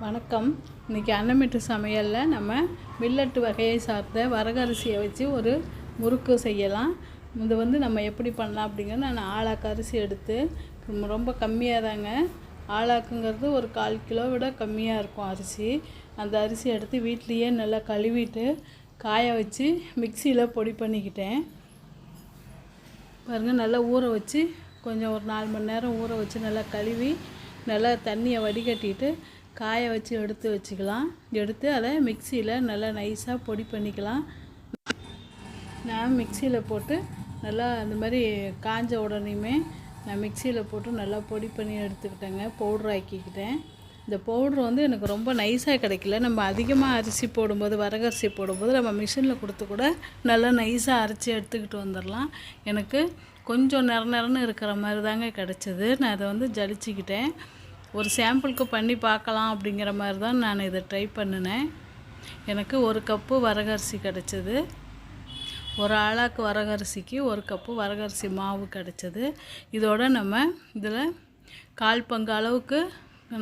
வணக்கம். இன்றைக்கி அன்னமிட்டு சமையலில் நம்ம மில்லட்டு வகையை சார்ந்த வரகரிசியை வச்சு ஒரு முறுக்கு செய்யலாம். இது வந்து நம்ம எப்படி பண்ணலாம் அப்படிங்கிறது நான் ஆளாக்கு அரிசி எடுத்து ரொம்ப- ரொம்ப கம்மியாக தாங்க. ஆளாக்குங்கிறது ஒரு கால் கிலோ விட கம்மியாக இருக்கும் அரிசி. அந்த அரிசி எடுத்து வீட்லேயே நல்லா கழுவிட்டு காய வச்சு மிக்சியில் பொடி பண்ணிக்கிட்டேன். பாருங்கள் நல்லா ஊற வச்சு கொஞ்சம் ஒரு நாலு மணி நேரம் ஊற வச்சு நல்லா கழுவி நல்லா தண்ணியை வடிகட்டிட்டு காய வச்சு எடுத்து வச்சுக்கலாம். எடுத்து அதை மிக்சியில் நல்லா நைஸாக பொடி பண்ணிக்கலாம். நான் மிக்சியில் போட்டு நல்லா அந்த மாதிரி காஞ்ச உடனேயுமே நான் மிக்சியில் போட்டு நல்லா பொடி பண்ணி எடுத்துக்கிட்டேங்க. பவுட்ரு ஆக்கிக்கிட்டேன். இந்த பவுட்ரு வந்து எனக்கு ரொம்ப நைஸாக கிடைக்கல. நம்ம அதிகமாக அரிசி போடும்போது வரகரிசி போடும்போது நம்ம மிஷினில் கொடுத்து கூட நல்லா நைஸாக அரைச்சி எடுத்துக்கிட்டு வந்துடலாம் எனக்கு கொஞ்சம் நிற நிறன்னு இருக்கிற மாதிரி தாங்க கிடச்சிது. நான் அதை வந்து ஜலிச்சுக்கிட்டேன். ஒரு சாம்பிளுக்கு பண்ணி பார்க்கலாம் அப்படிங்கிற மாதிரி தான் நான் இதை ட்ரை பண்ணினேன். எனக்கு ஒரு கப்பு வரகரிசி கிடச்சிது. ஒரு ஆளாக்கு வரகரிசிக்கு ஒரு கப்பு வரகரிசி மாவு கிடச்சிது. இதோட நம்ம இதில் கால் பங்கு அளவுக்கு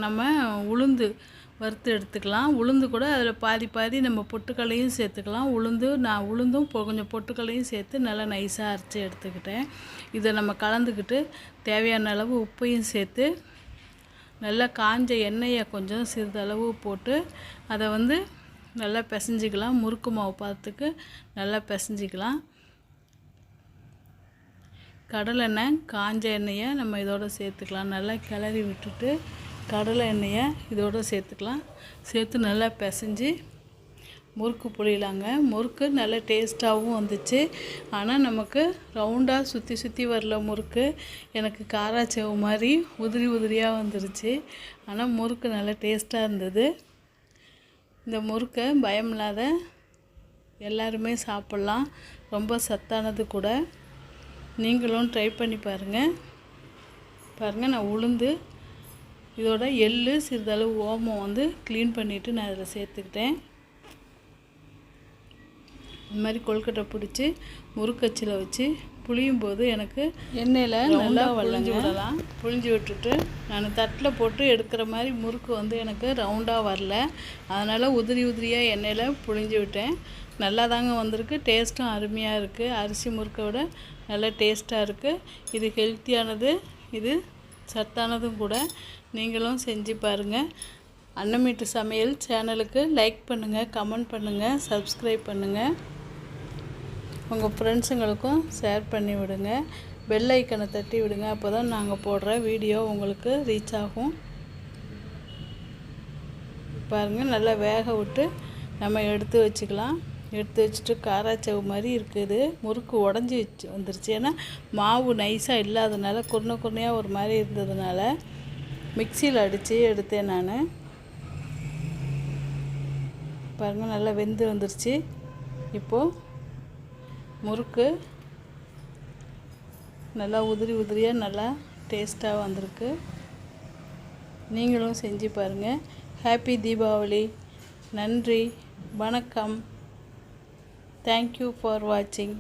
நம்ம உளுந்து வறுத்து எடுத்துக்கலாம். உளுந்து கூட அதில் பாதி பாதி நம்ம பொட்டுக்கல்லையும் சேர்த்துக்கலாம். உளுந்து நான் உளுந்தும் கொஞ்சம் பொட்டுக்கல்லையும் சேர்த்து நல்லா நைஸாக அரைச்சி எடுத்துக்கிட்டேன். இதை நம்ம கலந்துக்கிட்டு தேவையான அளவு உப்பையும் சேர்த்து நல்லா காஞ்ச எண்ணெயை கொஞ்சம் சிறிதளவு போட்டு அதை வந்து நல்லா பிசைஞ்சிக்கலாம். முறுக்கு மாவு பார்த்துக்கு நல்லா பிசைஞ்சிக்கலாம். கடலெண்ணெய் காஞ்ச எண்ணெயை நம்ம இதோட சேர்த்துக்கலாம். நல்லா கிளறி விட்டுட்டு கடலை எண்ணெயை இதோட சேர்த்துக்கலாம். சேர்த்து நல்லா பிசைஞ்சு முறுக்கு புளியலாங்க முறுக்கு நல்ல டேஸ்ட்டாகவும் வந்துச்சு. ஆனால் நமக்கு ரவுண்டாக சுற்றி சுற்றி வரல முறுக்கு. எனக்கு காராச்சேவு மாதிரி உதிரி உதிரியாக வந்துருச்சு. ஆனால் முறுக்கு நல்ல டேஸ்ட்டாக இருந்தது. இந்த முறுக்கை பயமில்லாத எல்லாருமே சாப்பிட்லாம். ரொம்ப சத்தானது கூட. நீங்களும் ட்ரை பண்ணி பாருங்கள் பாருங்கள் நான் உளுந்து இதோட எள் சிறிதளவு ஓமம் வந்து க்ளீன் பண்ணிவிட்டு நான் அதில் சேர்த்துக்கிட்டேன். இந்த மாதிரி கொழுக்கட்டை பிடிச்சி முறுக்கச்சில் வச்சு புளியும் போது எனக்கு எண்ணெயில் நல்லா புழிஞ்சு விடலாம். புழிஞ்சு விட்டுட்டு நான் தட்டில் போட்டு எடுக்கிற மாதிரி முறுக்கு வந்து எனக்கு ரவுண்டாக வரல. அதனால் உதிரி உதிரியாக எண்ணெயில் புழிஞ்சு விட்டேன். நல்லா தாங்க வந்திருக்கு. டேஸ்ட்டும் அருமையாக இருக்குது அரிசி முறுக்கை விட நல்லா டேஸ்ட்டாக இருக்குது இது ஹெல்த்தியானது. இது சத்தானதும் கூட. நீங்களும் செஞ்சு பாருங்கள் அன்னமீட்டு சமையல் சேனலுக்கு லைக் பண்ணுங்கள் கமெண்ட் பண்ணுங்கள் சப்ஸ்கிரைப் பண்ணுங்கள் உங்கள் ஃப்ரெண்ட்ஸுங்களுக்கும் ஷேர் பண்ணி விடுங்க. பெல் ஐக்கனை தட்டி விடுங்க. அப்போ தான் நாங்கள் போடுற வீடியோ உங்களுக்கு ரீச் ஆகும். பாருங்கள் நல்லா வேக விட்டு நம்ம எடுத்து வச்சுக்கலாம். எடுத்து வச்சுட்டு காராச்சவு மாதிரி இருக்குது. முறுக்கு உடஞ்சி வச்சு வந்துருச்சு. ஏன்னா மாவு நைஸாக இல்லாதனால குருணை குருணையாக ஒரு மாதிரி இருந்ததுனால மிக்சியில் அடித்து எடுத்தேன் நான். பாருங்கள் நல்லா வெந்து வந்துருச்சு. இப்போது முறுக்கு நல்லா உதிரி உதிரியாக நல்லா டேஸ்ட்டாக வந்திருக்கு. நீங்களும் செஞ்சு பாருங்கள் ஹாப்பி தீபாவளி நன்றி. வணக்கம். தேங்க்யூ ஃபார் வாட்சிங்